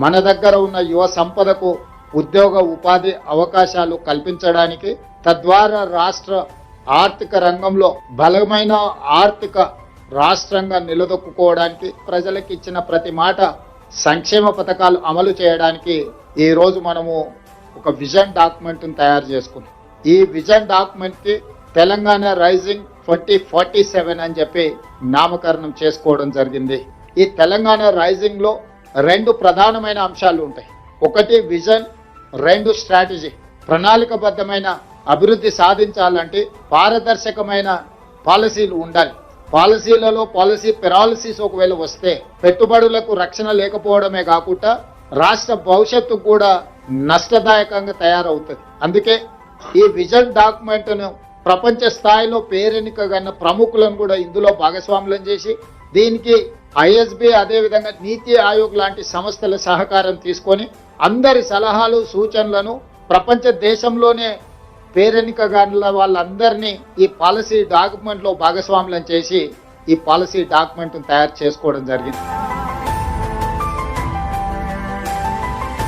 మన దగ్గర ఉన్న యువ సంపదకు ఉద్యోగ ఉపాధి అవకాశాలు కల్పించడానికి తద్వారా రాష్ట్ర ఆర్థిక రంగంలో బలమైన ఆర్థిక రాష్ట్రంగా నిలదొక్కుకోవడానికి ప్రజలకు ఇచ్చిన ప్రతి మాట సంక్షేమ పథకాలు అమలు చేయడానికి ఈ రోజు మనము ఒక విజన్ డాక్యుమెంట్ని తయారు చేసుకున్నాం. ఈ vision డాక్యుమెంట్కి Telangana rising twenty forty seven అని చెప్పి నామకరణం చేసుకోవడం జరిగింది. ఈ తెలంగాణ రైజింగ్లో రెండు ప్రధానమైన అంశాలు ఉంటాయి. ఒకటి విజన్ రెండు స్ట్రాటజీ. ప్రణాళికబద్ధమైన అభివృద్ధి సాధించాలంటే పారదర్శకమైన పాలసీలు ఉండాలి. పాలసీలలో పాలసీ పెరాలసీస్ ఒకవేళ వస్తే పెట్టుబడులకు రక్షణ లేకపోవడమే కాకుండా రాష్ట్ర భవిష్యత్తు కూడా నష్టదాయకంగా తయారవుతుంది. అందుకే ఈ విజన్ డాక్యుమెంట్ను ప్రపంచ స్థాయిలో పేరెన్నికగన్న ప్రముఖులను కూడా ఇందులో భాగస్వాములను చేసి దీనికి ఐఎస్బి అదేవిధంగా నీతి ఆయోగ్ లాంటి సంస్థల సహకారం తీసుకొని అందరి సలహాలు సూచనలను ప్రపంచ దేశంలోనే పేరెన్నికగల వాళ్ళందరినీ ఈ పాలసీ డాక్యుమెంట్లో భాగస్వాములను చేసి ఈ పాలసీ డాక్యుమెంట్ను తయారు చేసుకోవడం జరిగింది.